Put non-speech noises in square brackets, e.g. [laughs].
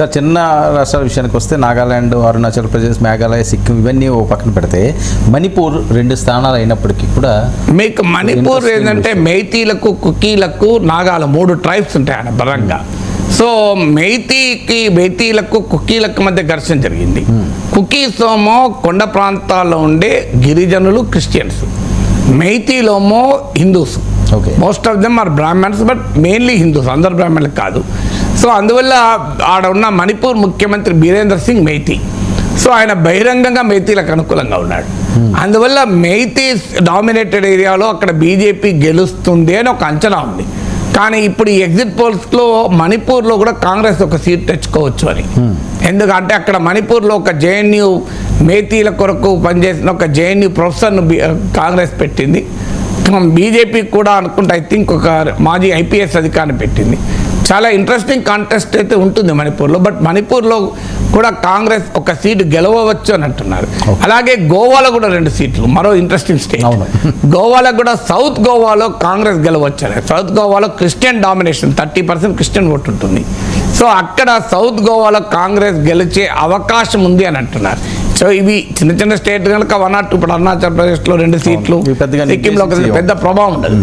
Sir చిన్న రాష్ట్రాల విషయానికి వస్తే నాగాలాండ్ అరుణాచల్ ప్రదేశ్ మేఘాలయ సిక్కిం ఇవన్నీ ఓ పక్కన పెడితే మణిపూర్ రెండు స్థానాలు అయినప్పటికీ కూడా మీకు మణిపూర్ ఏంటంటే మెయితీలకు కుకీలకు నాగాల మూడు ట్రైబ్స్ ఉంటాయి ఆడ బలంగా సో మెయితీకి మెయితీలకు కుకీలకు మధ్య ఘర్షణ జరిగింది. కుకీస్ ఏమో కొండ ప్రాంతాల్లో ఉండే గిరిజనులు Christians. మెయితీలోమో Hindus. Okay. Most of them are Brahmans but mainly Hindus అందరు బ్రాహ్మణులు కాదు. సో అందువల్ల ఆడ ఉన్న మణిపూర్ ముఖ్యమంత్రి బీరేంద్ర సింగ్ మెయితీ సో ఆయన బహిరంగంగా మెయితీలకు అనుకూలంగా ఉన్నాడు. అందువల్ల మెయితీ డామినేటెడ్ ఏరియాలో అక్కడ బీజేపీ గెలుస్తుంది అని ఒక అంచనా ఉంది. కానీ ఇప్పుడు ఈ ఎగ్జిట్ పోల్స్లో మణిపూర్లో కూడా కాంగ్రెస్ ఒక సీట్ తెచ్చుకోవచ్చు అని. ఎందుకంటే అక్కడ మణిపూర్లో ఒక జేఎన్యూ మేతీల కొరకు పనిచేసిన ఒక జేఎన్యూ ప్రొఫెసర్ను కాంగ్రెస్ పెట్టింది. బీజేపీ కూడా అనుకుంటే ఐ థింక్ ఒక మాజీ ఐపీఎస్ అధికారిని పెట్టింది. చాలా ఇంట్రెస్టింగ్ కాంటెస్ట్ అయితే ఉంటుంది మణిపూర్లో. బట్ మణిపూర్లో కూడా కాంగ్రెస్ ఒక సీటు గెలవవచ్చు అని అంటున్నారు. అలాగే గోవాలో కూడా రెండు సీట్లు మరో ఇంట్రెస్టింగ్ స్టేట్. [laughs] గోవాలో కూడా సౌత్ గోవాలో కాంగ్రెస్ గెలవచ్చు అని. సౌత్ గోవాలో Christian domination thirty percent Christian vote ఉంటుంది. సో అక్కడ సౌత్ గోవాలో కాంగ్రెస్ గెలిచే అవకాశం ఉంది అని అంటున్నారు. సో ఇవి చిన్న చిన్న స్టేట్ కనుక వన్ ఆర్ టూ ఇప్పుడు అరుణాచల్ ప్రదేశ్లో రెండు సీట్లు సిక్కింలో పెద్ద ప్రభావం ఉండదు.